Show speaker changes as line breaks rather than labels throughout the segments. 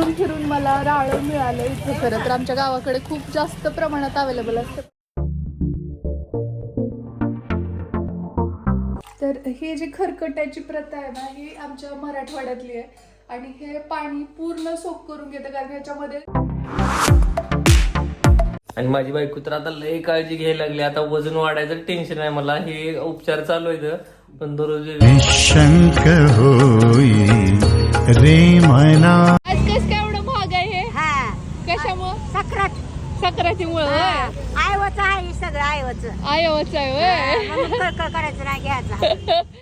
फिरून फिरून मला राळं मिळालं इथे खरं तर. आमच्या गावाकडे खूप जास्त प्रमाणात अवेलेबल असतं. तर ही जी खरकट्याची प्रथा आहे ना ही आमच्या मराठवाड्यातली आहे. आणि हे पाणी पूर्ण सोक करून घेतं कारण ह्याच्यामध्ये
आणि माझी बायको तर आता लय काळजी घ्यायला लागली. आता वजन वाढायचं टेन्शन आहे मला. हे उपचार चालू आहेत. पण दररोज
निशंक होई रे मना
आज कस काय एवढं महाग आहे हे
हा
कशामुळं
सक्रात
सक्रातीमुळं
आयवच आहे सगळं आयवच
आयवच आहे
कळकळ करायचं नाही घ्यायचा.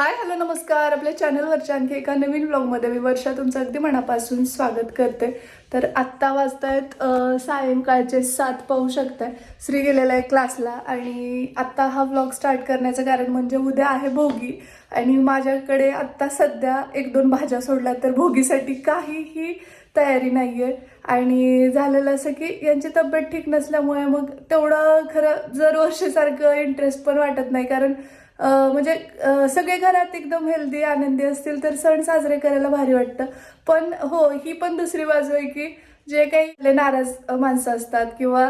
हाय हॅलो नमस्कार. आपल्या चॅनलवरच्या आणखी एका नवीन ब्लॉगमध्ये मी वर्षा तुमचं अगदी मनापासून स्वागत करते. तर आत्ता वाजतायत सायंकाळचे सात पाहू शकताय. श्री गेलेला आहे क्लासला आणि आत्ता हा ब्लॉग स्टार्ट करण्याचं कारण म्हणजे उद्या आहे भोगी. आणि माझ्याकडे आत्ता सध्या एक दोन भाज्या सोडल्या तर भोगीसाठी काहीही तयारी नाही आहे आणि झालेलं असं की यांची तब्येत ठीक नसल्यामुळे मग तेवढं खरं जर वर्षासारखं इंटरेस्ट पण वाटत नाही कारण म्हणजे सगळे घरात एकदम हेल्दी आनंदी असतील तर सण साजरे करायला भारी वाटतं. पण हो ही पण दुसरी बाजू आहे की जे काही नाराज माणसं असतात किंवा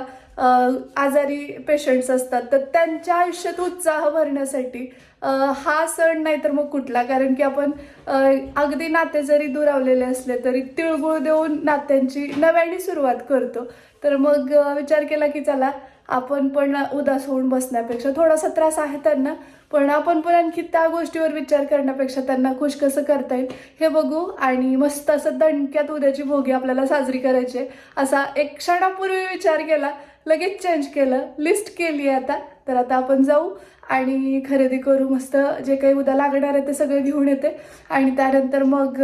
आजारी पेशंट्स असतात तर त्यांच्या आयुष्यात उत्साह भरण्यासाठी हा सण नाही तर मग कुठला? कारण की आपण अगदी नाते जरी दुरावलेले असले तरी तिळगुळ देऊन नात्यांची नव्याने सुरुवात करतो. तर मग विचार केला की चला आपण पण उदास होऊन बसण्यापेक्षा थोडासा त्रास आहे त्यांना पण आपण पण आणखी त्या गोष्टीवर विचार करण्यापेक्षा त्यांना खुश कसं करता येईल हे बघू आणि मस्त असं दणक्यात उद्याची भोगी आपल्याला साजरी करायची आहे. असा एक क्षणापूर्वी विचार केला लगेच चेंज केलं लिस्ट केली आहे आता. तर आता आपण जाऊ आणि खरेदी करू. मस्त जे काही उद्या लागणार आहे ते सगळं घेऊन येते. आणि त्यानंतर मग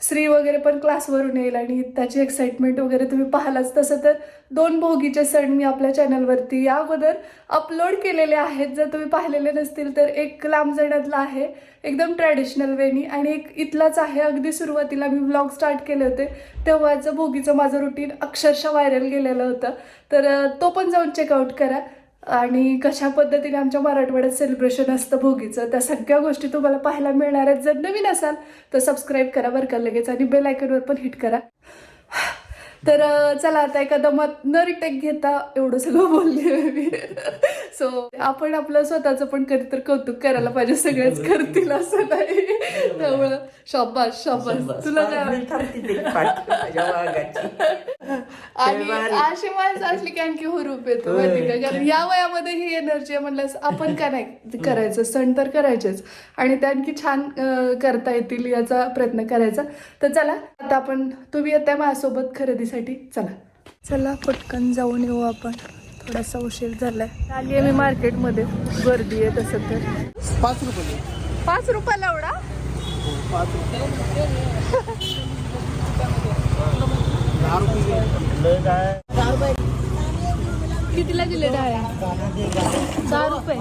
श्री वगैरे पण क्लासवरून येईल आणि त्याची एक्साइटमेंट वगैरे तुम्ही पाहालाच. तसं तर दोन भोगीचे सण मी आपल्या चॅनलवरती या अगोदर अपलोड केलेले आहेत. जर तुम्ही पाहिलेले नसतील तर एक लांब जाण्यातला आहे. एकदम ट्रॅडिशनल वेनी आणि एक इथलाच आहे. अगदी सुरुवातीला मी ब्लॉग स्टार्ट केले होते. तेव्हाचं भोगीचं माझं रुटीन अक्षरशः व्हायरल गेलेलं होतं. तर तो पण जाऊन चेकआउट करा. आणि कशा पद्धतीने आमच्या मराठवाड्यात सेलिब्रेशन असतं भोगीचं त्या सगळ्या गोष्टी तुम्हाला पाहायला मिळणार आहेत. जर नवीन असाल तर सबस्क्राईब करा बरं का लगेच आणि बेल आयकनवर पण हिट करा. तर चला आता एका दमात न रिटेक घेता एवढं सगळं बोलले मी सो आपण आपलं स्वतःचं पण कधी तर कौतुक करायला पाहिजे सगळेच करतील असं नाही. त्यामुळं शाबास शाबास. तुला काय आणि अशी माणसं असली की आणखी हुरूप येतो माहिती कारण या वयामध्ये ही एनर्जी आहे म्हणल्यास आपण काय नाही करायचं सण तर करायचेच. आणि ते आणखी छान करता येतील याचा प्रयत्न करायचा. तर चला आता आपण तुम्ही येताय माझ्यासोबत खरेदीसाठी चला. चला पटकन जाऊन येऊ आपण. थोडासा उशीर झालाय. आली आहे मी मार्केटमध्ये. गर्दी आहे तसं तर.
पाच रुपये.
पाच रुपयाला एवढा?
दहा रुपये
कितीला दिले डाळ्या दहा रुपये.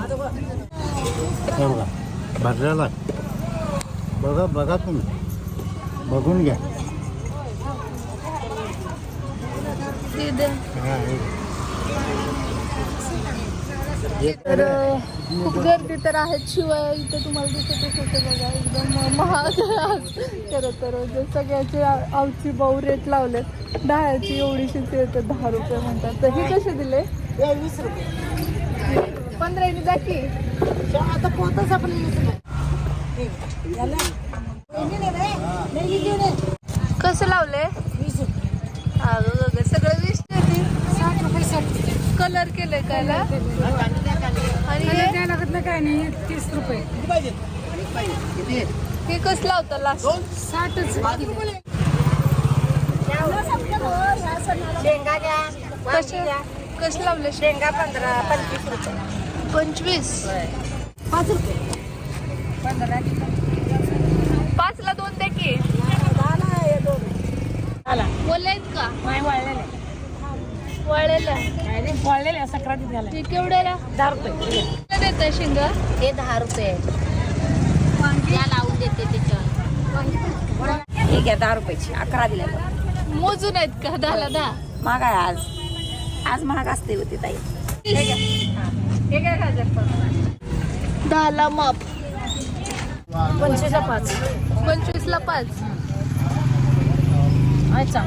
बघा बघा तुम्ही. बघून घ्या.
ते
हे.
तर खूप गर्दी तर आहेत. शिवाय इथं तुम्हाला दिसतच होते बघा एकदम महाग खरं तर सगळ्याचे आवची बाऊ रेट लावले दहाची एवढीशीच येते दहा रुपये म्हणतात. तर हे कसे दिले?
वीस रुपये.
पंधराने की
आता पोतच आपण
कसं लावले?
वीस रुपये.
अगं सगळं वीस
साठ रुपये साठ
कलर केले कायला आणि हे-
काय लागत नाही काय नाही तीस रुपये.
हे कसं लावता लास्ट
साठच. शेंगा द्या
कसे कसं लावले?
शेंगा पंधरा पंचवीस रुपये.
पंचवीस?
पाच रुपये. पंधरा
पाचला दोन द्या की.
दहाला हे दोन. आला.
बोलले आहेत का?
नाही वाळलेले.
वळलेलं.
काय नाही वाळलेले सक्रातीत घाला
ते केवढ्याला
दहा रुपये.
देत आहे शिंग?
हे दहा रुपये. त्या लावून देते त्याच्यावर. ठीक आहे दहा रुपयाची. अकरा दिल्या
मोजून आहेत का? दहाला दहा.
महाग आहे आज. आज महाग असते होती ताई.
दहाला माप.
पंचवीसला पाच.
पंचवीसला पाच.
अच्छा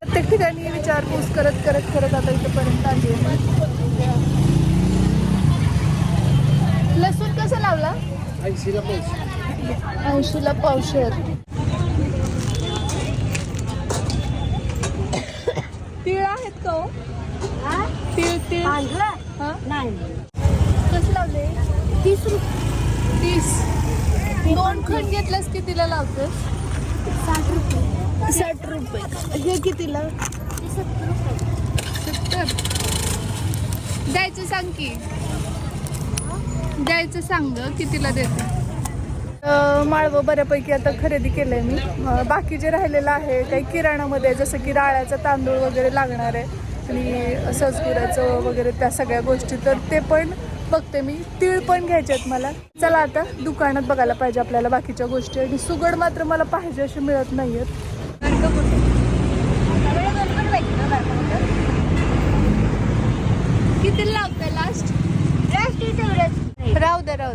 प्रत्येक ठिकाणी विचारपूस करत करत करत आता इथपर्यंत आली आहे. लसूण कसं लावला? ऐंशीला पावशेर तीळ आहेत का हो? तीळ तीळ?
नाही
कसं लावले? तीस रुपये तीस. दोन खण घेतल्यास कितीला लावतेस?
साठ रुपये.
साठ रुपये. हे कितीला? सत्तर. द्यायचं सांग की. द्यायचं सांग कितीला देते? माळवं बऱ्यापैकी आता खरेदी केलंय मी. अं, बाकी जे राहिलेलं आहे काही किराणामध्ये जसं की डाळ्याचा तांदूळ वगैरे लागणार आहे आणि सजगुराचं वगैरे त्या सगळ्या गोष्टी तर ते पण बघते मी. तीळ पण घ्यायचे आहेत मला. चला आता दुकानात बघायला पाहिजे आपल्याला बाकीच्या गोष्टी. आणि सुगड मात्र मला पाहिजे असे मिळत नाहीयेत. किती लास्ट राहू राहू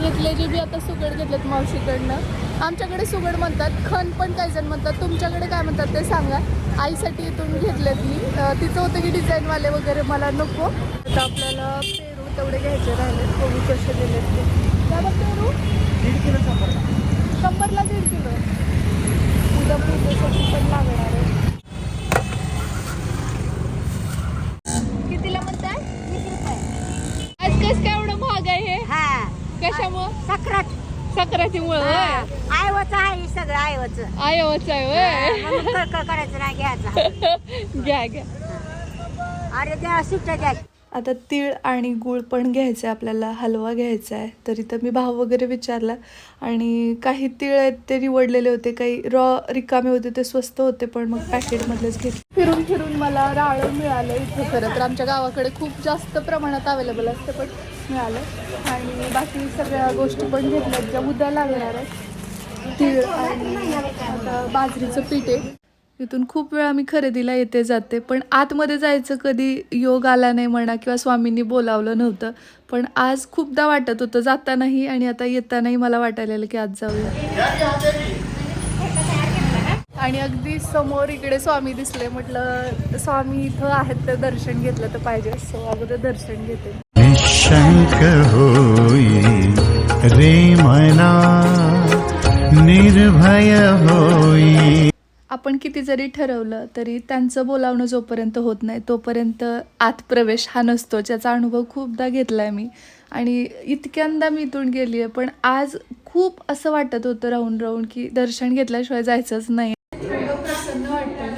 घेतले जे बी आता सुगड घेतलेत मावशीकडनं. आमच्याकडे सुगड म्हणतात खण पण काही जण म्हणतात. तुमच्याकडे काय म्हणतात ते सांगा. आईसाठी इथून घेतलेत मी. तिचं होतं की डिझाईनवाले वगैरे मला नको. आता आपल्याला पेरू तेवढे घ्यायचे राहिले बघू कसे दिलेत ते. त्याला पेरू?
दीड किलो शंभर
शंभरला दीड किलो. उद्या पूजेसाठी पण लागणार आहे कितीला म्हणताय आज कस काय एवढं महाग आहे हे?
हा.
कशामुळं?
सक्रात.
सक्रातीमुळं होय?
आयवच आहे सगळं आयवच.
आयवच आहे
क- करायचं नाही घ्यायचं.
होय घ्या घ्या.
अरे द्या सुट्ट्या द्या.
आता तीळ आणि गूळ पण घ्यायचं आहे आपल्याला हलवा घ्यायचा आहे. तर इथं मी भाव वगैरे विचारला आणि काही तीळ आहेत ते निवडलेले होते काही रॉ रिकामे होते ते स्वस्त होते पण मग पॅकेटमधलेच घेतले. फिरून फिरून मला राळं मिळालं इथे खरं तर. आमच्या गावाकडे खूप जास्त प्रमाणात अवेलेबल असतं पण मिळालं. आणि बाकी सगळ्या गोष्टी पण घेतल्या ज्या उद्या लागणार आहेत. तीळ आणि आता बाजरीचं पीठ आहे. इथून खूप वेळा मी खरेदीला येते जाते पण आतमध्ये जायचं कधी योग आला नाही म्हणा किंवा स्वामींनी बोलावलं नव्हतं पण आज खूपदा वाटत होतं जातानाही आणि आता येतानाही मला वाटायला की आज जाऊया. आणि अगदी समोर इकडे स्वामी दिसले म्हटलं स्वामी इथं आहेत तर दर्शन घेतलं तर पाहिजे सो अगोदर दर्शन घेते.
निशंक होई रे मना निर्भय होई.
आपण किती जरी ठरवलं तरी त्यांचं बोलावणं जोपर्यंत होत नाही तोपर्यंत आत प्रवेश हा नसतो ज्याचा अनुभव खूपदा घेतला आहे मी. आणि इतक्यांदा मी इथून गेली आहे पण आज खूप असं वाटत होतं राहून राहून की दर्शन घेतल्याशिवाय जायचंच नाही. प्रसन्न वाटतं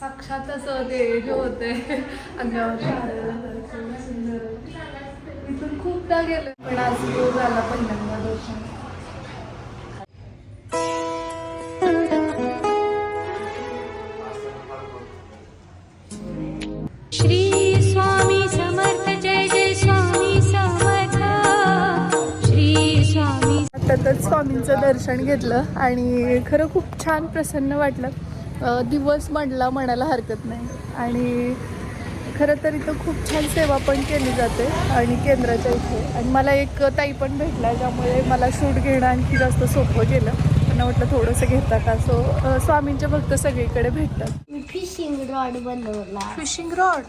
साक्षात असं ते हे होते अंगावर खूपदा गेलं पण आज झाला पहिल्यांदा दर्शन. त्यातच स्वामींचं दर्शन घेतलं आणि खरं खूप छान प्रसन्न वाटलं. दिवस म्हणला म्हणायला हरकत नाही. आणि खरं तर इथं खूप छान सेवा पण केली जाते आणि केंद्राच्या इथे. आणि मला एक ताई पण भेटला ज्यामुळे मला सूट घेणं आणखी जास्त सोपं गेलं. त्यांना म्हटलं थोडंसं घेता का? सो स्वामींचे भक्त सगळीकडे भेटतात.
फिशिंग रॉड बनवला.
फिशिंग रॉड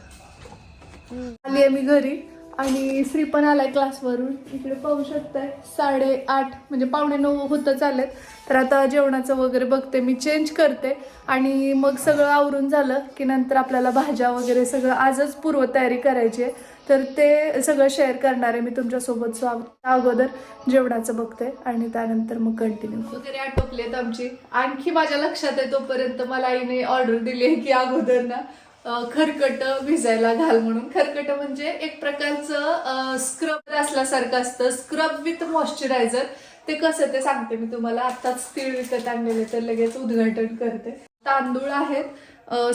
आली आहे मी घरी. आणि श्री पण आलाय क्लासवरून. इकडे पाहू शकताय साडे आठ म्हणजे पावणे नऊ होतं चालत. तर आता जेवणाचं वगैरे बघते मी चेंज करते. आणि मग सगळं आवरून झालं की नंतर आपल्याला भाज्या वगैरे सगळं आजच पूर्वतयारी करायची आहे. तर ते सगळं शेअर करणार आहे मी तुमच्यासोबत स्वा अगोदर जेवणाचं बघते आणि त्यानंतर मग कंटिन्यू वगैरे आटोपलेत आमची. आणखी माझ्या लक्षात आहे तोपर्यंत मला आईने ऑर्डर दिली आहे की अगोदर ना. खरकट भिजायला घाल म्हणून. खरकट म्हणजे एक प्रकारचं स्क्रब असल्यासारखं असतं. स्क्रब विथ मॉइश्चरायझर ते कसं ते सांगते मी तुम्हाला. आत्ताच तीळ विकत आणलेले तर लगेच उद्घाटन करते. तांदूळ आहेत.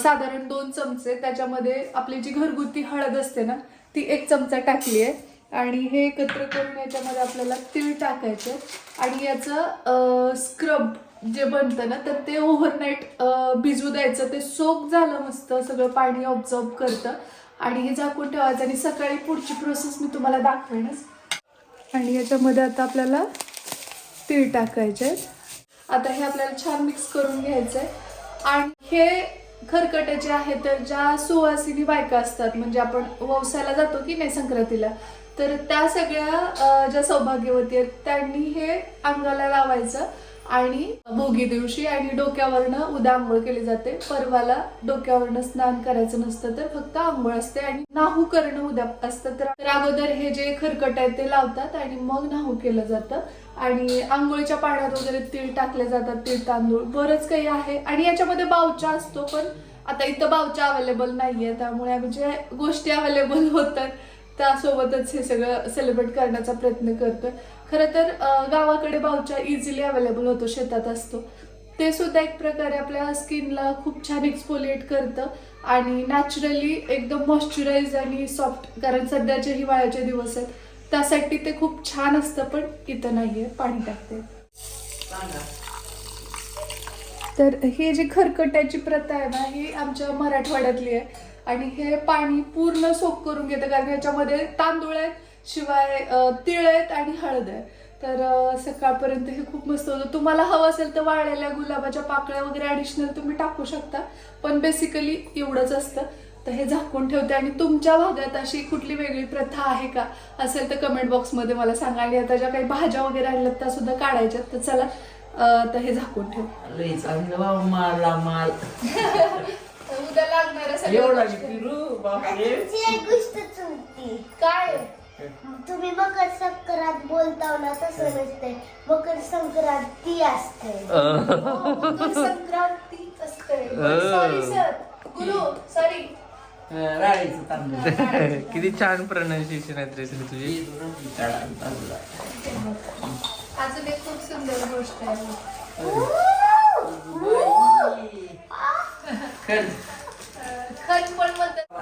साधारण दोन चमचे. त्याच्यामध्ये आपली जी घरगुती हळद असते ना ती एक चमचा टाकली आहे. आणि हे एकत्र करून याच्यामध्ये आपल्याला तीळ टाकायचे. आणि याचं स्क्रब जे बनतं ना तर ते ओव्हरनाईट भिजू द्यायचं. ते सोक झालं मस्त सगळं पाणी ऑब्झर्व करतं. आणि हे झाकून ठेवायचं आणि सकाळी पुढची प्रोसेस मी तुम्हाला दाखवेनच. आणि याच्यामध्ये आता आपल्याला तीळ टाकायचे आहेत. आता हे आपल्याला छान मिक्स करून घ्यायचं आहे आणि हे खरकटे जे आहे तर ज्या सुवासिनी बायका असतात म्हणजे आपण व्यवसायाला जातो की नाही संक्रांतीला तर त्या सगळ्या ज्या सौभाग्यवती आहेत त्यांनी हे अंगाला लावायचं. आणि भोगी दिवशी आणि डोक्यावरनं उद्या आंघोळ केली जाते. परवाला डोक्यावरनं स्नान करायचं नसतं तर फक्त आंघोळ असते आणि नाहू करणं उद्या असतं. तर अगोदर हे जे खरकट आहे ते लावतात आणि मग नाहू केलं जातं. आणि आंघोळीच्या पाण्यात वगैरे तीळ टाकले जातात तीळ तांदूळ. बरंच काही आहे. आणि याच्यामध्ये बावचा असतो पण आता इथं बावचा अवेलेबल नाहीये. त्यामुळे आम्ही जे गोष्टी अवेलेबल होतात त्यासोबतच हे सगळं सेलिब्रेट करण्याचा प्रयत्न करतोय. खरं तर गावाकडे बावचा इझिली अवेलेबल होतो शेतात असतो. ते सुद्धा एक प्रकारे आपल्या स्किनला खूप छान एक्सपोलिएट करतं आणि नॅचरली एकदम मॉइश्चराईज आणि सॉफ्ट कारण सध्याचे हिवाळ्याचे दिवस आहेत. त्यासाठी ते खूप छान असतं पण इथं नाहीये पाणी टाकते. तर हे जी खरकट्याची प्रथा आहे ना ही आमच्या मराठवाड्यातली आहे. आणि हे पाणी पूर्ण सोक करून घेतं कारण ह्याच्यामध्ये तांदूळ आहेत शिवाय तीळ आहेत आणि हळद आहे. तर सकाळपर्यंत हे खूप मस्त होतं. तुम्हाला हवं असेल तर वाळलेल्या गुलाबाच्या पाकळ्या वगैरे ऍडिशनल तुम्ही टाकू शकता. पण बेसिकली एवढंच असतं. तर हे झाकून ठेवते. आणि तुमच्या भागात अशी कुठली वेगळी प्रथा आहे का? असेल तर कमेंट बॉक्समध्ये मला सांगा. आणि आता ज्या काही भाज्या वगैरे आणल्यात त्या सुद्धा काढायच्यात. तर चला तर हे झाकून ठेव. उद्या लागणार काय?
तुम्ही मकर संक्रांत बोलता ना तसं नसते मकर संक्रांती असते.
मकर असते. सॉरी सर गुरु सॉरी
राळीचं तांदूळ
किती छान प्रोनाऊन्सिएशन आहे रे तुझी.
अजून एक खूप सुंदर गोष्ट आहे. पण म्हणतात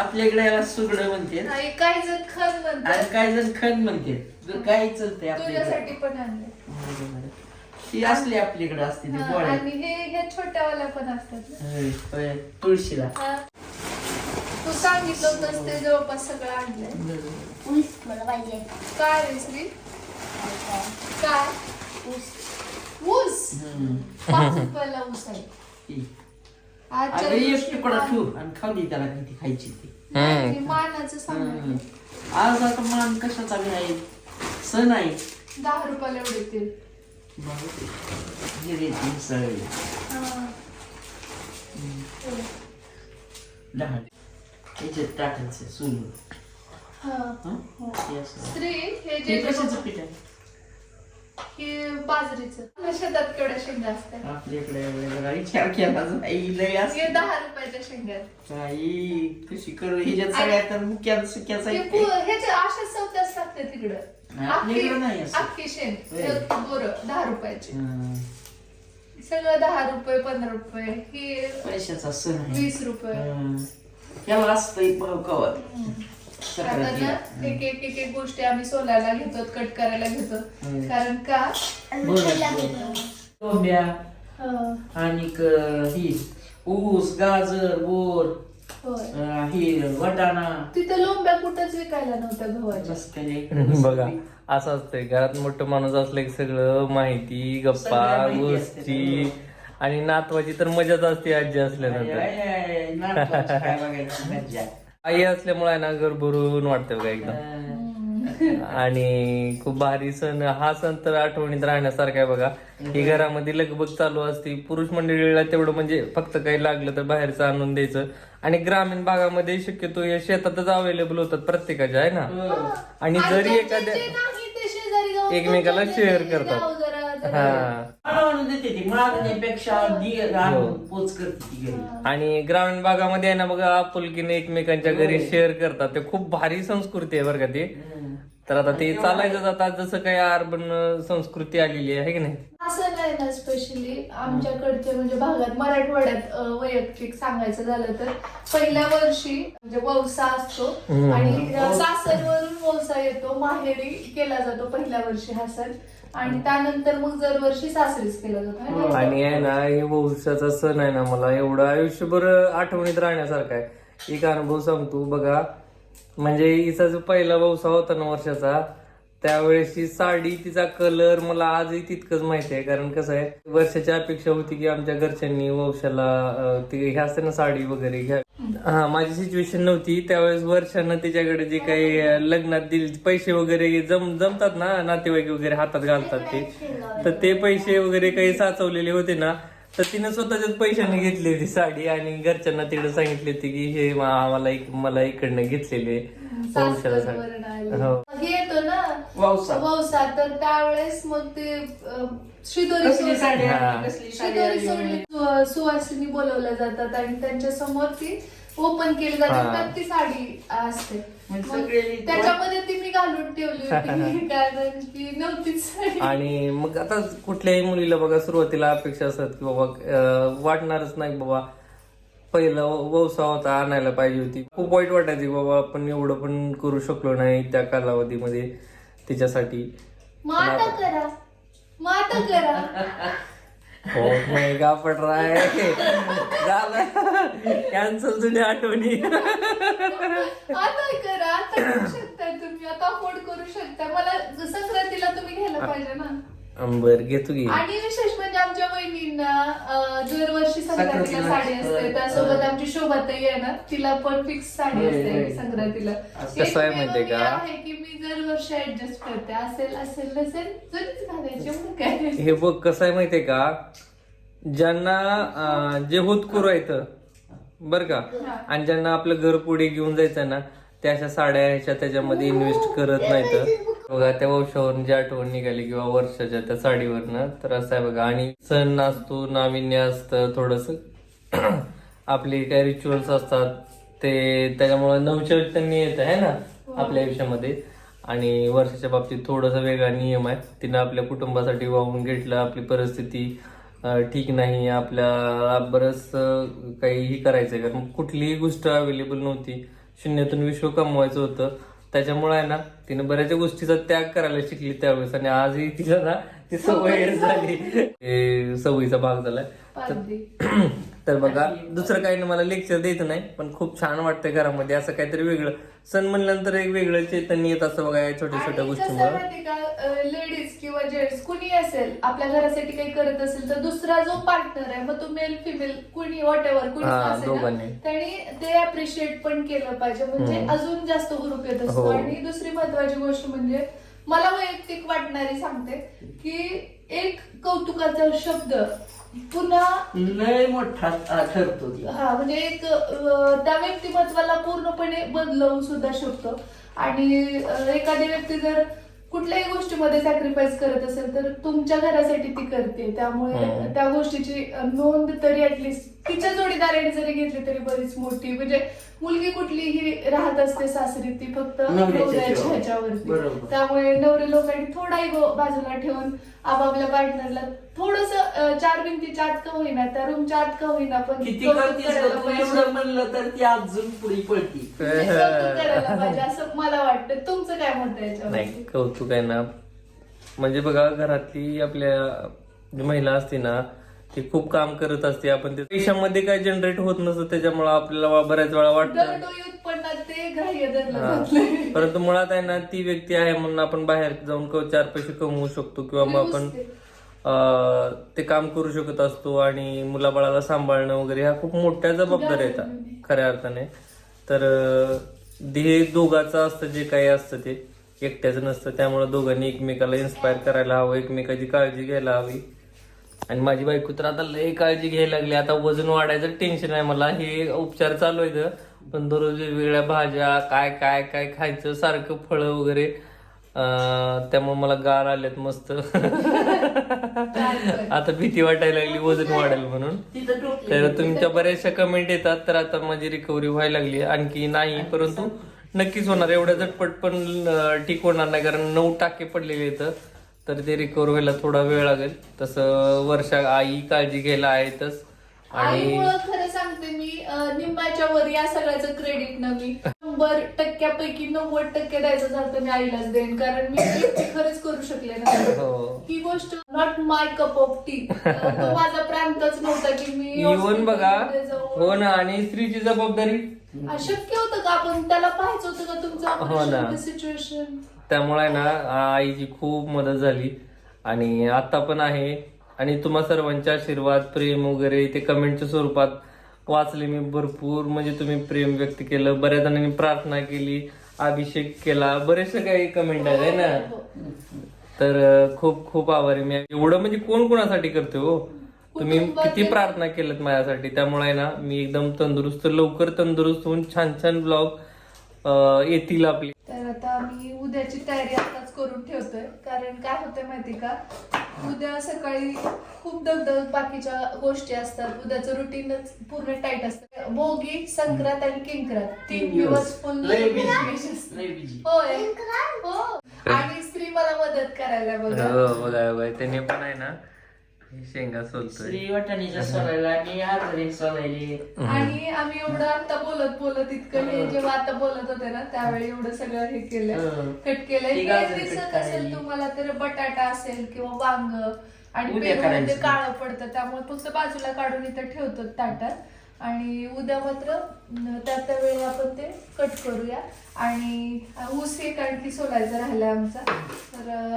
आपल्या इकडे याला सुगड म्हणते
नाही, काही जण खत म्हणतात.
आणि काही जण खंड म्हणते जर काही चलते
पण आणले
ती असली आपल्याकडे असते ती
हा,
गोळ्या
आणि हे ह्या छोट्यावाल्या पण असतात ना.
होय, होय, तुळशीला.
हा. तू सांगितलं होतंस ते जवळपास सगळं आणलंय.
ऊस मला पाहिजे.
काय रे श्री? काय?
ऊस.
ऊस?
हम्म.
पाच रुपयाला ऊस आहे.
अगं एक तुकडा ठेव. आणि खाऊ दे त्याला किती खायची ती.
मानाचं सांगितलं.
आज आता मान कशाचा बी आहे? सण आहे.
दहा रुपयाला एवढे हा.
दहा. याच्यात टाकायचं सोलून
हा.
हं? हे असं.
स्त्री हे
हे
जे
कशाचं पीठ आहे?
हे बाजरीचं. आपल्या शेतात केवढ्या शेंगा असतात?
आपल्याकडे वेगळा विचार केला जाई लय असं
हे दहा रुपयाच्या शेंगात
काही कशी करू? ह्याच्यात सगळ्या तर मुक्या सुक्याचा
हे पु- ह्याच्या अशा चौथ्याच लागते तिकडं
नाही
अख्खी
असं.
अख्खी शेंग
होय.
एक बोरं दहा रुपयाची.
हं.
सगळं दहा रुपये पंधरा रुपये हे
पैशाचा सण आहे.
वीस रुपये.
हं. त्याला असतंय भाव
आता ना एक एक एक एक गोष्टी आम्ही सोलायला घेतो कट करायला घेतो.
हम्म.
कारण का?
कोंब्या
हं,
आणि क- ही ऊस गाजर बोर
होय.
अं, ही वाटाणा.
तिथं लोंब्या कुठंच विकायला नव्हत्या गव्हाच्या.
इकडे
बघा असं असतंय. घरात मोठं माणूस असलं की सगळं माहिती गप्पा
सगळ्या माहिती असते.
गोष्टी. आणि नातवाची तर मजाच असते आजी
आय,
असल्यानंतर.
आय, आय, नातवाचं काय बघायचं मज्जा.
आई असल्यामुळे ना घर भरून वाटतं बघा एकदम. आणि खूप भारी सण हा सण तर आठवणीत राहण्यासारखा आहे बघा. ही घरामध्ये लगबग चालू असते पुरुष मंडळीला तेवढं म्हणजे फक्त काही लागलं तर बाहेरचं आणून द्यायचं. आणि ग्रामीण भागामध्ये शक्यतो हे शेतातच अवेलेबल होतात प्रत्येकाच्या आहे ना? आणि जरी एखाद्या एकमेकाला
घरी
करतात.
जाऊ जरा, जरा.
हा.
आणून देते ती मागण्यापेक्षा दि- आणून पोच करते ती घरी
आणि ग्रामीण भागामध्ये आहे ना बघा आपुलकीने एकमेकांच्या घरी शेअर करतात. ते खूप भारी संस्कृती आहे बरं का ती. तर आता ते चालायचं जातात जसं काही अर्बन संस्कृती आलेली आहे है की नाही?
असं नाही ना स्पेशली आमच्याकडचे म्हणजे भागात मराठवाड्यात अं, वैयक्तिक सांगायचं झालं तर पहिल्या वर्षी म्हणजे वौसा असतो आणि सासरवरून वौसा येतो माहेरी केला जातो पहिल्या वर्षी हा सण. आणि त्यानंतर मग दरवर्षी सासरीच केलं जातं ना?
आणि आहे ना हे वंशाचा सण आहे ना मला एवढं आयुष्यभर आठवणीत राहण्यासारखा आहे एक अनुभव सांगतो बघा म्हणजे इचा जो पहिला वंसा होता ना वर्षाचा त्यावेळेसची साडी तिचा कलर मला आजही तितकंच माहिती आहे. कारण कसं आहे वर्षाची अपेक्षा होती की आमच्या घरच्यांनी वंशाला अं, ते असते ना साडी वगैरे घ्या. हा माझी सिच्युएशन नव्हती. त्यावेळेस वर्षानं तिच्याकडे जे काही लग्नात दिले पैसे वगैरे जम जमतात ना नातेवाईक वगैरे हातात घालतात ते. तर ते पैसे वगैरे काही साचवलेले होते ना तर तिने स्वतःच्याच पैशाने घेतली होती साडी आणि घरच्यांना तिकडे सांगितली होती की हे मा- आम्हाला इक- मला इकडनं घेतलेले वंशाला साडी. हो.
हे येतो ना?
वावसा.
वौसा. तर त्यावेळेस मग ते अं, शिदोरी
कसली साडी
सोडली.
कसली साडी आली
सोडली. सु- सुवासिनी बोलवल्या जातात आणि त्यांच्यासमोर ती ओपन केली जाते
हा.
त्यात ती साडी असते.
म्हणजे
मग
सगळे-
त्याच्यामध्ये ती मी घालून ठेवली होती. कारण की नव्हतीच साडी.
आणि मग आता कुठल्याही मुलीला बघा सुरुवातीला अपेक्षा असतात की बाबा अं, वाटणारच नाही बाबा. पहिला व्यवसाय होता आणायला पाहिजे होती. खूप वाईट वाटायची बाबा आपण एवढं पण करू शकलो नाही त्या कालावधीमध्ये तिच्यासाठी.
मग आता करा. मग आता करा.
हो नाही का पटराय झालं. कॅन्सल तुझ्या आठवणी
आता करा आता करू शकताय तुम्ही. आता अफोर्ड करू शकता मला संक्रांतीला तुम्ही घ्यायला पाहिजे ना.
बर घेतो की.
आणि विशेष म्हणजे आमच्या वहिनींना अं, दरवर्षी संक्रांतीला साडी असते. त्यासोबत आमची शोभाताई आहे ना तिला पण फिक्स साडी असते. संक्रांतीला.
कसं आहे माहितीये का?
की मी दरवर्षी ऍडजस्ट करते. असेल असेल नसेल जरीच घालायचे
हे बघ कसं आहे माहितीये का? ज्यांना जे होतकरू आहेत बर का? आणि ज्यांना आपलं घर पुढे घेऊन जायचं ना त्या अशा साड्या ह्याच्या त्याच्यामध्ये इन्व्हेस्ट करत नाहीत. बघा त्या वंशावरून जी आठवण निघाली किंवा वर्षाच्या त्या साडीवरनं. तर असं आहे बघा आणि सण असतो नाविन्य असतं थोडस. आपले काही रिच्युअल्स असतात ते त्याच्यामुळे नवचैतन्य येत आहे ना? आपल्या आयुष्यामध्ये. आणि वर्षाच्या बाबतीत थोडासा वेगळा नियम आहे. तिनं आपल्या कुटुंबासाठी वाहून घेतलं आपली परिस्थिती ठीक नाही आपल्या बरंच काहीही करायचंय. कारण कुठलीही गोष्ट अवेलेबल नव्हती. शून्यातून विश्व कमवायचं होतं. त्याच्यामुळे आहे ना तिने बऱ्याचशा गोष्टीचा त्याग करायला शिकली त्यावेळेस आणि आजही तिला ना ती सवय झाली. सवयीचा भाग झालाय. तर बघा दुसरं काही मला लेक्चर द्यायचं नाही पण खूप छान वाटतंय घरामध्ये असं काहीतरी वेगळं. सण म्हणल्यानंतर एक वेगळं चैतन्य येत असं बघा या छोट्या छोट्या गोष्टीमुळे.
लेडीज किंवा जेंट्स कुणी असेल आपल्या घरासाठी काही करत असेल तर दुसरा जो पार्टनर आहे मग तो मेल फिमेल कुणी वॉट एव्हर कुणी
हा,
असेल ना,
दोघांनी.
त्यांनी ते अप्रिशिएट पण केलं पाहिजे. म्हणजे अजून जास्त हुरूप येत असतो.
हो.
आणि दुसरी महत्वाची गोष्ट म्हणजे मला वैयक्तिक वाटणारी सांगते की एक कौतुकाचा शब्द पुन्हा
लय मोठा ठरतो
हा म्हणजे एक त्या व्यक्तिमत्वाला पूर्णपणे बदलवू सुद्धा शकतो आणि एखादी व्यक्ती जर कुठल्याही गोष्टीमध्ये सॅक्रिफाईस करत असेल तर तुमच्या घरासाठी ती करते त्यामुळे
हम्म.
त्या गोष्टीची नोंद तरी ऍटलिस्ट तिच्या जोडीदाराने जरी घेतली तरी बरीच मोठी म्हणजे मुलगी कुठलीही राहत असते सासरी ती फक्त
नवऱ्याच्या.
ह्याच्यावरती. त्यामुळे नवरे लोकांनी थोडा इगो बाजूला ठेवून आपापल्या पार्टनरला थोडस चार भिंतीच्या आत का होईना त्या रूमच्या आत का होईना पण
किती
कौतुक
करतीस
करायला
तू?
पाहिजे.
एवढं म्हणलं तर ती अजून पुढे पळती
म्हणजे कौतुक करायला पाहिजे असं मला वाटतं. तुमचं काय मत आहे याच्यावर?
नाही कौतुक आहे ना. म्हणजे बघा घरातली आपल्या जी महिला असते ना ती खूप काम करत असते. आपण ते पैशामध्ये काय जनरेट होत नसतं त्याच्यामुळे आपल्याला बऱ्याच वेळा वाटतं.
दरडोई उत्पन्नात ते ग्राह्य धरलं
हा.
जातलंय.
परंतु मुळात आहे ना ती व्यक्ती आहे म्हणून आपण बाहेर जाऊन क- चार पैसे कमवू शकतो. किंवा मग आपण ते काम करू शकत असतो आणि मुलाबाळाला सांभाळणं वगैरे ह्या खूप मोठ्या जबाबदाऱ्या येतात खऱ्या अर्थाने. तर ध्येय हे दोघाचं असतं जे काही असतं ते. एकट्याचं नसतं. त्यामुळे दोघांनी एकमेकाला इन्स्पायर करायला हवं एकमेकाची काळजी घ्यायला हवी. आणि माझी बायको तर आता लय काळजी घ्यायला लागली. आता वजन वाढायचं टेन्शन आहे मला. हे उपचार चालू आहेत. पण दररोज वेगवेगळ्या भाज्या काय काय काय खायचं सारखं फळं वगैरे त्यामुळे मला गार आल्यात मस्त. आता भीती वाटायला लागली वजन वाढेल म्हणून. तर तुमच्या बऱ्याचशा कमेंट येतात तर आता माझी रिकव्हरी व्हायला लागली. आणखी नाही परंतु नक्कीच होणार. एवढ्या झटपट पण ठीक होणार नाही कारण नऊ टाके पडलेले आहेत. तर ते रिकव्हर व्हायला थोडा वेळ लागेल. तसं वर्षा आई काळजी घ्यायला आहेतच. आणि
खरं सांगते मी निम्म्याच्या वर या सगळ्याचं क्रेडिट न मी. शंभर टक्क्यापैकी नव्वद टक्के द्यायचं झालं तर मी आईलाच देईन कारण मी खरंच करू शकले नाही
हो.
ही गोष्ट not my cup of tea तो माझा प्रांतच नव्हता की मी
इवन बघा
hospital मध्ये जाऊन-
हो ना आणि स्त्रीची जबाबदारी?
अशक्य होतं का? आपण त्याला पाहायचं होतं का
हो ना.
तुमचं सिच्युएशन
त्यामुळे ना आईची खूप मदत झाली. आणि आता पण आहे. आणि तुम्हा सर्वांचे आशीर्वाद प्रेम वगैरे ते कमेंटच्या स्वरूपात वाचले मी भरपूर. म्हणजे तुम्ही प्रेम व्यक्त केलं बऱ्याच जणांनी प्रार्थना केली अभिषेक केला बरेचसे काही कमेंट आहे ना? तर अं, खूप खूप आभारी. मी एवढं म्हणजे कोण कोणासाठी करते हो? तुम्ही किती प्रार्थना केल्यात माझ्यासाठी? त्यामुळे आहे ना मी एकदम तंदुरुस्त लवकर तंदुरुस्त होऊन छान छान ब्लॉग येतील आपले.
तर आता आम्ही उद्याची तयारी आताच करून ठेवतोय. कारण काय होतंय माहिती का? उद्या सकाळी खूप दगदग बाकीच्या गोष्टी असतात. उद्याचं रुटीनच पूर्ण टाईट असतं. भोगी संक्रांत आणि किंक्रांत. तीन दिवस फुल होय. हो. आणि स्त्री मला मदत करायला बघा.
हो बघा बघा त्याने पण आहे ना शेंगा सोलतोय.
श्री वाटाणीच्या सोलायला आणि हरभरे सोलायले.
आणि आम्ही एवढं आता बोलत बोलत इतकं हे जेव्हा आता बोलत होते ना त्यावेळी एवढं सगळं हे केलंय
हं.
कट केलंय.
ती
हे
गाजर
दिसत असेल. तुम्हाला तर बटाटा असेल किंवा वांग आणि
उद्या
म्हणजे
करायचं.
काळं पडतं त्यामुळे फक्त बाजूला काढून इथं ठेवतो ताटात आणि उद्या मात्र त्या त्या वेळी आपण ते कट करूया. आणि ऊस एक आणखी सोलायचा राहिलाय आमचा. तर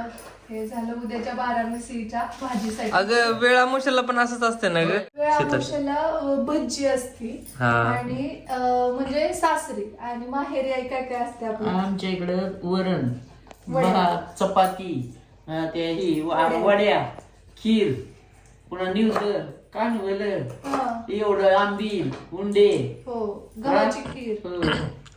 हे झालं उद्याच्या बारा मिसळीच्या भाजीसाठी.
अगं वेळा मुशाला पण असंच असते ना ग?
वेळा अं, भज्जी असती.
हा.
आणि म्हणजे सासरी आणि माहेरी आई काय काय असते आपलं?
आमच्या इकडं वरण. भात चपाती ते ही वड्या. खीर पुन्हा निवड कानवल
हा.
एवढं आंबील उंडे.
हो गव्हाची खीर.
हो.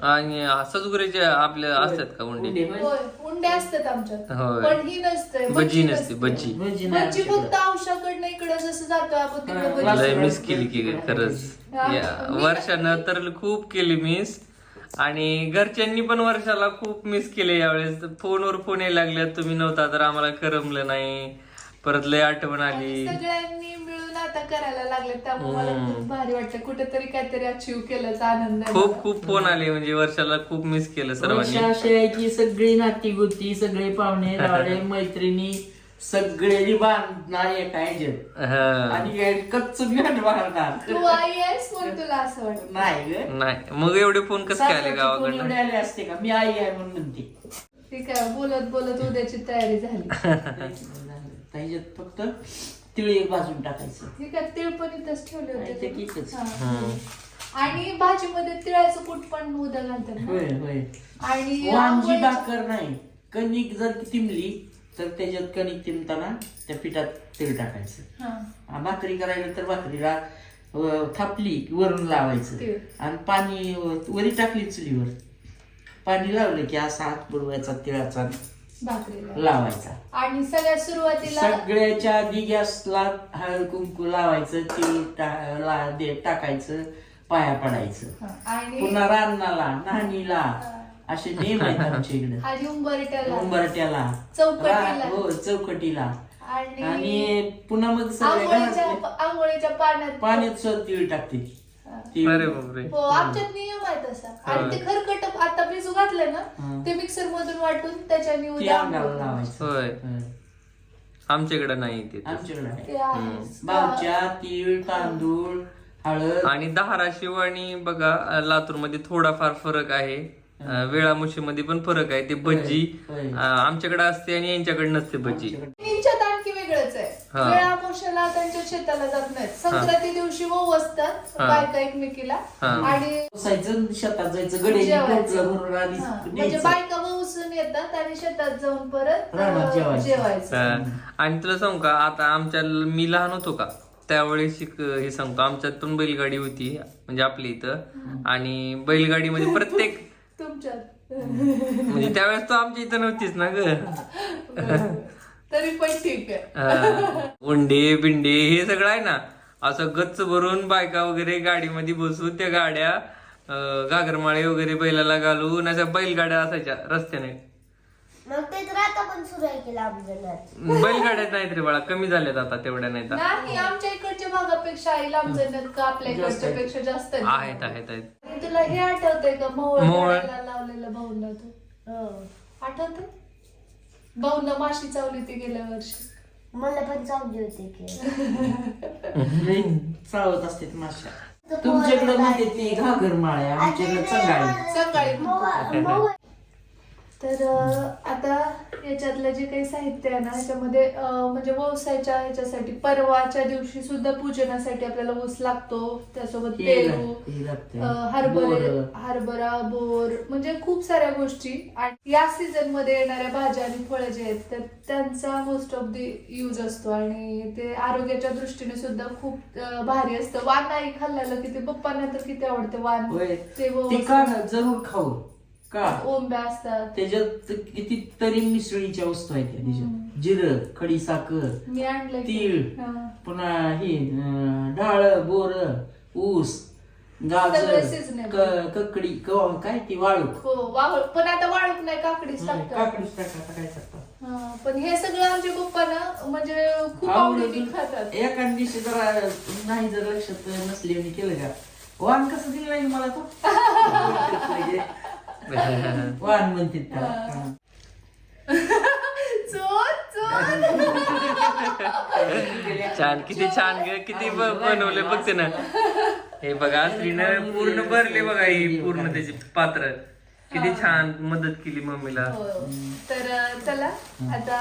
आणि सजगुरीचे आपले असतात का उंडी?
उंडे होय.
उंडे असतात आमच्यात.
होय.
पण ही नसते
भजी नसते भजी.
भजी नाही
भजी
आमच्याकडं.
फक्त औषाकडनं इकडं जसं जातो. आपण तिकडे
हा,
भजी
वास-
लय मिस केली की ग, खरंच.
हा.
या वर्षानं तर खूप केली मिस आणि घरच्यांनी पण वर्षाला खूप मिस केले यावेळेस. फोनवर फोन यायला लागले तुम्ही नव्हता तर आम्हाला करमलं नाही. परत लय आठवण आली.
सगळ्यांनी मिळून आता करायला लागले त्यामुळे मला खूप भारी वाटतं कुठेतरी काहीतरी अचीव केल्याचा आनंद आहे
खूप
मला.
खूप फोन आले म्हणजे वर्षाला खूप मिस केलं
वर्ष
सर्वांनी.
अशी आहे की सगळी नाती गुती सगळे पाहुणे रावळे मैत्रिणी सगळे बांधणार एका ह्याच्यात
हा.
आणि काय कच्च भेट बांधणार
तू आई आहेस म्हणून तुला असं वाटतं.
नाही ग.
नाही. मग एवढे फोन कसं काय आले
सासरचे कोण
गावाकडनं?
एवढे आले असते का? मी आई आहे म्हणून म्हणते.
ठीक आहे बोलत बोलत उद्याची तयारी झाली.
त्याच्यात फक्त तिळ एक भाजून टाकायचं
ठीक आहे तिळ पण इथंच ठेवले
ते
होते
ठीकच.
हा. आणि भाजीमध्ये तिळाचं कूट पण उद्या घालतात ना.
होय होय
आणि
भाकर नाही कणिक जर तिमली तर त्याच्यात कणिक तिमताना त्या पिठात तेल टाकायचं
हा.
आ, भाकरी करायला तर भाकरीला अ, थापली की वरून लावायचं
तीळ.
आणि पाणी अ, वरी टाकली चुलीवर पाणी लावलं की असा हात बुडवायचा तिळाचा
भाकरीला
लावायचा.
आणि सगळ्यात सुरुवातीला
सगळ्याच्या आधी गॅसला हळद कुंकू लावायचं तीळ टा- ला- दे टाकायचं पाया पडायचं.
आणि
पुन्हा रानाला नाणीला असे नेम आहेत आमच्या इकडे.
आणि उंबरट्याला
उंबरट्याला
चौकटीला.
रा- हो चौकटीला.
आणि
आणि पुन्हा मग सगळे
आंघोळीच्या
घरातले
आंघोळीच्या पाण्यात
पाण्यात सुद्धा तीळ टाकते.
हा.
अरे बापरे.
हो आमच्यात नियम आहे तसा. आणि ते खरकट आता भिजू घातलं ना
हा.
ते मिक्सर मधून वाटून त्याच्याने
ती
उद्या
अंगाला
आंघोळ.
लावायचं.
होय.
हं.
आमच्याकडे नाही ते.
आमच्याकडे आहे.
ते आहेच.
बावच्या तीळ तांदूळ हळद.
आणि धाराशिव आणि बघा लातूरमध्ये थोडाफार फरक आहे. अं, वेळामुशीमध्ये पण फरक आहे. ते
होय.
अं, आमच्याकडे असते आणि यांच्याकडे नसते
आहे
हा.
वेळा मोशाला त्यांच्या शेताला जात नाहीत संक्रांती दिवशी वहू असतात
हा.
बायका एकमेकीला
हा.
आणि
शेतात जायचं गडे
जेवायचं.
भरून आधी
हा. म्हणजे
न्यायचं.
बायका वहूसून येतात आणि शेतात जाऊन परत
रानात
अं,
जेवायचं.
जेवायचं
अं, आणि तुला सांगू का आता आमच्या मी लहान होतो का त्यावेळेस शिक- हे सांगतो आमच्यात पण बैलगाडी होती म्हणजे आपल्या इथं आणि बैलगाडीमध्ये प्रत्येक
तुमच्यात
म्हणजे त्यावेळेस तो आमच्या इथं नव्हतीच ना ग
तरी पण ठीक आहे.
उंडे बिंडे हे सगळं आहे ना. असं गच्च भरून बायका वगैरे गाडीमध्ये बसून त्या गाड्या घागरमाळे वगैरे बैलाला घालून अशा बैलगाड्या असायच्या रस्त्याने.
मग ते तर आता पण सुरू आहे केलं आमच्या
बैलगाड्या नाहीत रे बाळा कमी झाल्यात आता तेवढ्या नाहीत.
नाही आमच्या इकडच्या भागापेक्षा आई लांब जाण्यात का? आपल्या इकडच्या पेक्षा जास्त आहेत.
आहेत आहेत
तुला हे आठवतंय का? मोहळ
मोहोळ.
करायला लावलेलं भाऊला तू आठवतंय? भाऊला माशी चावली ती गेल्या वर्षी.
मला पण चावली होती की.
चावत असते माश्या. तुमच्याकडे म्हणते ती घागर माळ्या आमच्याकडे चंगाळी.
सकाळी
मऊ- मऊ
तर आता याच्यातलं जे काही साहित्य आहे ना याच्यामध्ये म्हणजे व्यवसायाच्या ह्याच्यासाठी परवाच्या दिवशी सुद्धा पूजनासाठी आपल्याला ऊस लागतो. त्यासोबत पेरू हरभरे
बोरं.
हरभरा बोर म्हणजे खूप साऱ्या गोष्टी. आणि या सीझनमध्ये येणाऱ्या भाज्या आणि फळं जे आहेत तर त्यांचा मोस्ट ऑफ दी यूज असतो. आणि ते आरोग्याच्या दृष्टीने सुद्धा खूप भारी असतं. वान नाही खाल्लेलं की ते पप्पांना तर किती आवडते वान. ते
जरूर खाऊ. का?
ओंब्या असतात
त्याच्यात किती तरी मिसळीच्या वस्तू आहेत त्या त्याच्यात. जिरं खडी साखर
मी आणलंय
तीळ
हा.
पुन्हा हे अं, डाळ बोर ऊस गाजर
सगळं seasonable.
क- ककडी क- काय ती वाळू
हो वाळ पण आता वाळूक नाही काकडीच टाकतात.
टाका आता.
हा, पण हे सगळं आमच्या पप्पा ना म्हणजे खूप आवडीने खातात.
एका दिवशी जरा नाही जर लक्षात नसले केलं का? वाण कसं दिलं नाही मला तो? वाण म्हणते त्याला.
चोर चोर.
छान किती छान ग किती बनवले बघते ना हे बघा स्त्रीनं पूर्ण भरले बघा ही पूर्ण त्याची पात्र. किती छान मदत केली मम्मीला
हो. तर चला आता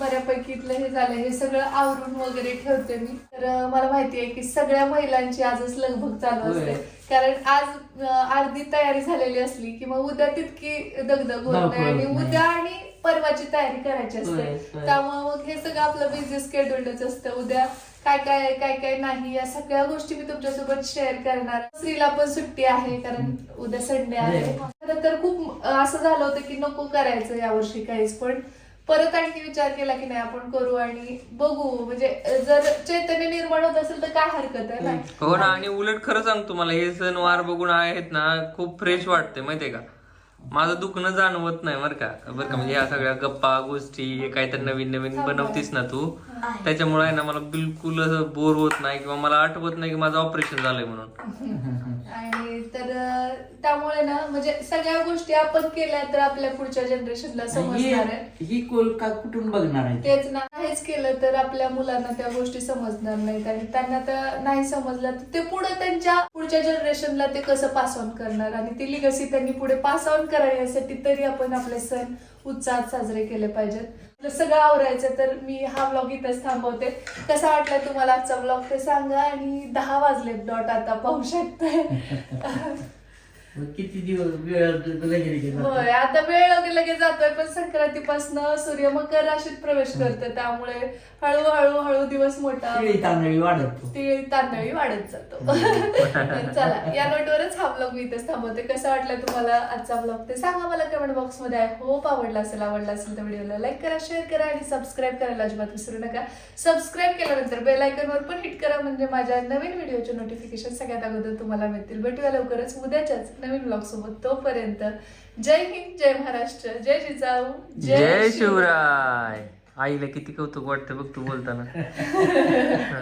बऱ्यापैकी इथलं हे झालं हे सगळं आवरून वगैरे ठेवते मी तर मला माहिती आहे की सगळ्या महिलांची आजच लगबग चालू असते. कारण आज अर्धी तयारी झालेली असली की मग उद्या तितकी दगदग होत नाही आणि. उद्या आणि परवाची तयारी करायची असते. त्यामुळे मग हे सगळं आपलं बिझी स्केड्युलच असतं उद्या काय काय आहे, काय काय नाही या सगळ्या गोष्टी मी तुमच्यासोबत शेअर करणार. स्त्रीला पण सुट्टी आहे कारण उद्या संडे आहे. खरं तर खूप असं झालं होतं की नको करायचं यावर्षी काहीच पण परत आणखी विचार केला की नाही आपण करू आणि बघू. म्हणजे जर चैतन्य निर्माण होत असेल तर काय हरकत आहे ना?
हो ना आणि उलट खरं सांग तुम्हाला हे सणवार बघून आहेत ना खूप फ्रेश वाटते माहितीये का? माझं दुखणं जाणवत नाही बरं का. बरं का म्हणजे ह्या सगळ्या गप्पा गोष्टी काहीतरी नवीन नवीन बनवतीस ना तू. त्याच्यामुळे आहे ना मला बिलकुल असं बोर होत नाही किंवा मला आठवत नाही की माझं ऑपरेशन झालंय म्हणून.
आणि तर त्यामुळे ना म्हणजे सगळ्या गोष्टी आपण केल्या तर आपल्या पुढच्या जनरेशनला समजणार आहे.
ही ही कोल का कुठून बघणार आहे?
तेच ना हेच केलं तर आपल्या मुलांना त्या गोष्टी समजणार नाहीत आणि त्यांना त्या नाही समजल्या तर ते पुढे त्यांच्या पुढच्या जनरेशनला ते कसं पास ऑन करणार? आणि ती लिगसी त्यांनी पुढे पास ऑन करायसाठी तरी आपण आपले सण उत्साहात साजरे केले पाहिजेत. सगळं आवरायचं तर मी हा ब्लॉग इथंच थांबवते. कसा वाटला तुम्हाला आजचा ब्लॉग ते सांगा आणि दहा वाजले डॉट आता पाहू शकतोय.
किती दिवस वेळ लगेच
होय आता वेळ लगे लगेच जातोय पण संक्रांतीपासून सूर्य मकर राशीत प्रवेश करतो त्यामुळे हळूहळू हळू दिवस मोठा
केळी तांदळी वाढतो
तीळ तांदळी वाढत जातो. तर चला या नोटवरच हा ब्लॉग मी इथेच थांबवते. कसा वाटला तुम्हाला आजचा ब्लॉग ते सांगा मला कमेंट बॉक्समध्ये. आय होप आवडला असेल आवडला असेल तर व्हिडिओला लाईक करा शेअर करा आणि सबस्क्राईब करायला अजिबात विसरू नका. सबस्क्राईब केल्यानंतर बेल वर पण हिट करा म्हणजे माझ्या नवीन व्हिडिओचे नोटिफिकेशन सगळ्यात अगोदर तुम्हाला मिळतील. भेटूया लवकरच उद्याच्याच नवीन ब्लॉग सोबत तोपर्यंत जय हिंद जय महाराष्ट्र जय जिजाऊ
जय शिवराय. आईला किती कौतुक वाटतं बघ तू बोलताना.